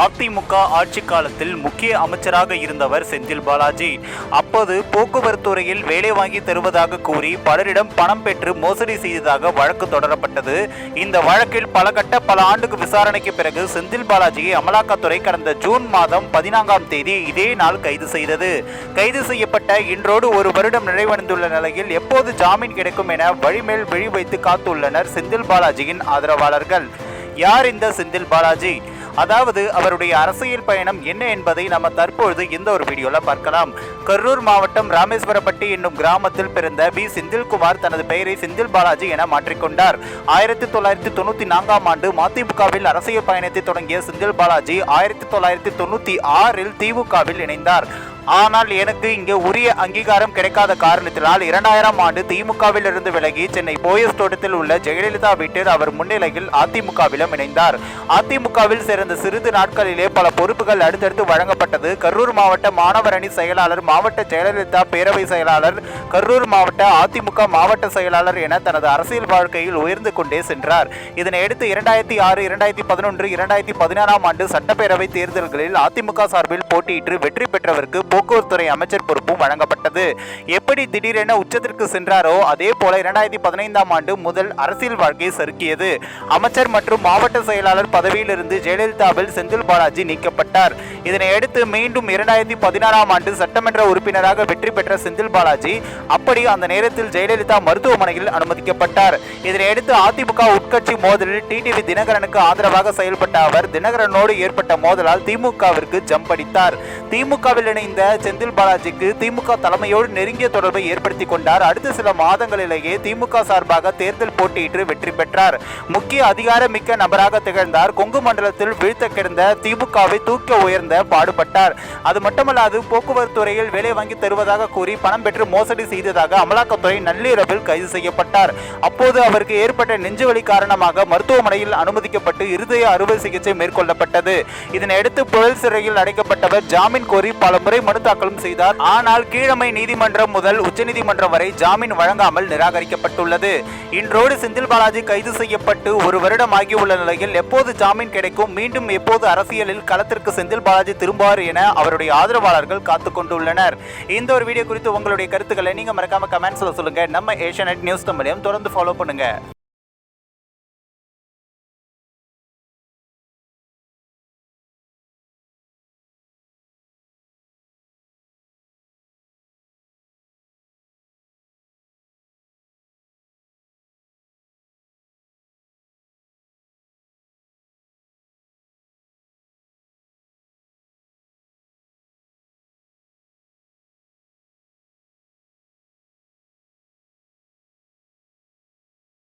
அதிமுக ஆட்சி காலத்தில் முக்கிய அமைச்சராக இருந்தவர் செந்தில் பாலாஜி. அப்போது போக்குவரத்து துறையில் வேலை வாங்கி தருவதாக கூறி பலரிடம் பணம் பெற்று மோசடி செய்ததாக வழக்கு தொடரப்பட்டது. இந்த வழக்கில் பல கட்ட பல ஆண்டுக்கு விசாரணைக்கு பிறகு செந்தில் பாலாஜியை அமலாக்கத்துறை கடந்த ஜூன் மாதம் பதினான்காம் தேதி இதே நாள் கைது செய்தது. கைது செய்யப்பட்ட இன்றோடு ஒரு வருடம் நிறைவடைந்துள்ள நிலையில் எப்போது ஜாமீன் கிடைக்கும் என வழிமேல் விழி வைத்து காத்துள்ளனர் செந்தில் பாலாஜியின் ஆதரவாளர்கள். யார் இந்த செந்தில் பாலாஜி? அதாவது அவருடைய அரசியல் பயணம் என்ன என்பதை நம்ம தற்பொழுது இந்த ஒரு வீடியோல பார்க்கலாம். கரூர் மாவட்டம் ராமேஸ்வரப்பட்டி என்னும் கிராமத்தில் பிறந்த பி. செந்தில்குமார் தனது பெயரை செந்தில் பாலாஜி என மாற்றிக்கொண்டார். ஆயிரத்தி தொள்ளாயிரத்தி தொண்ணூத்தி நான்காம் ஆண்டு மதிமுகவில் அரசியல் பயணத்தை தொடங்கிய செந்தில் பாலாஜி ஆயிரத்தி தொள்ளாயிரத்தி தொண்ணூத்தி ஆறில் திமுகவில் இணைந்தார். ஆனால் எனக்கு இங்கே உரிய அங்கீகாரம் கிடைக்காத காரணத்தினால் இரண்டாயிரம் ஆண்டு திமுகவில் இருந்து விலகி சென்னை போயஸ் தோட்டத்தில் உள்ள ஜெயலலிதா வீட்டில் அவர் முன்னிலையில் அதிமுகவிலும் இணைந்தார். அதிமுகவில் சேர்ந்த சிறிது நாட்களிலே பல பொறுப்புகள் அடுத்தடுத்து வழங்கப்பட்டது. கரூர் மாவட்ட மாணவர் அணி செயலாளர் மாவட்ட ஜெயலலிதா பேரவை செயலாளர் கரூர் மாவட்ட அதிமுக மாவட்ட செயலாளர் என தனது அரசியல் வாழ்க்கையில் உயர்ந்து கொண்டே சென்றார். இதனையடுத்து இரண்டாயிரத்தி ஆறு இரண்டாயிரத்தி பதினொன்று இரண்டாயிரத்தி பதினாறாம் ஆண்டு சட்டப்பேரவை தேர்தல்களில் அதிமுக சார்பில் போட்டியிட்டு வெற்றி பெற்றவருக்கு போக்குவரத்துறை அமைச்சர் பொறுப்பும் வழங்கப்பட்டது. எப்படி திடீரென உச்சத்திற்கு சென்றாரோ அதே போல இரண்டாயிரத்தி பதினைந்தாம் ஆண்டு முதல் அரசியல் வாழ்க்கை சறுக்கியது. அமைச்சர் மற்றும் மாவட்ட செயலாளர் பதவியிலிருந்து ஜெயலலிதாவில் செந்தில் பாலாஜி நீக்கப்பட்டார். இதனையடுத்து மீண்டும் இரண்டாயிரத்தி பதினாறாம் ஆண்டு சட்டமன்ற உறுப்பினராக வெற்றி பெற்ற செந்தில் பாலாஜி அப்படி அந்த நேரத்தில் ஜெயலலிதா மருத்துவமனையில் அனுமதிக்கப்பட்டார். இதனையடுத்து அதிமுக உட்கட்சி மோதலில் டிடிவி தினகரனுக்கு ஆதரவாக செயல்பட்ட அவர் தினகரனோடு ஏற்பட்ட மோதலால் திமுகவிற்கு ஜம்ப் அடித்தார் திமுகவில் இணைந்த செந்தில் பாலாஜிக்கு திமுக தலைமையோடு நெருங்கிய தொடர்பை ஏற்படுத்தி கொண்டார். அடுத்த சில மாதங்களிலேயே திமுக சார்பாக தேர்தல் போட்டியிட்டு வெற்றி பெற்றார். முக்கிய அதிகாரமிக்க நபராக திகழ்ந்தார். கொங்கு மண்டலத்தில் வீழ்த்த கிடந்த திமுகவை தூக்க உயர்ந்த பாடுபட்டார். அது மட்டுமல்லாது போக்குவரத்து துறையில் வேலை வாங்கி தருவதாக கூறி பணம் பெற்று மோசடி செய்ததாக அமலாக்கத்துறை நள்ளிரவில் கைது செய்யப்பட்டார். அப்போது அவருக்கு ஏற்பட்ட நெஞ்சுவலி காரணமாக மருத்துவமனையில் அனுமதிக்கப்பட்டு இருதய அறுவை சிகிச்சை மேற்கொள்ளப்பட்டது. இதனையடுத்து புழல் சிறையில் அடைக்கப்பட்டவர் ஜாமீன் கோரி பல முறை மனு தாக்கலும் செய்தார். ஆனால் கீழமை நீதிமன்றம் முதல் உச்சநீதிமன்றம் வரை ஜாமீன் வழங்காமல் நிராகரிக்கப்பட்டுள்ளது. இன்றோடு செந்தில் பாலாஜி கைது செய்யப்பட்டு ஒரு வருடம் ஆகியுள்ள நிலையில் எப்போது ஜாமீன் கிடைக்கும் மீண்டும் எப்போது அரசியலில் களத்திற்கு செந்தில் பாலாஜி திரும்புவார் என அவருடைய ஆதரவாளர்கள் காத்து கொண்டுள்ளனர். இந்த ஒரு வீடியோ குறித்து உங்களுடைய கருத்துக்களை நீங்க மறக்காம கமெண்ட்ஸ்ல சொல்லுங்க. நம்ம ஏஷியநெட் நியூஸ் தமிழையும் தொடர்ந்து ஃபாலோ பண்ணுங்க.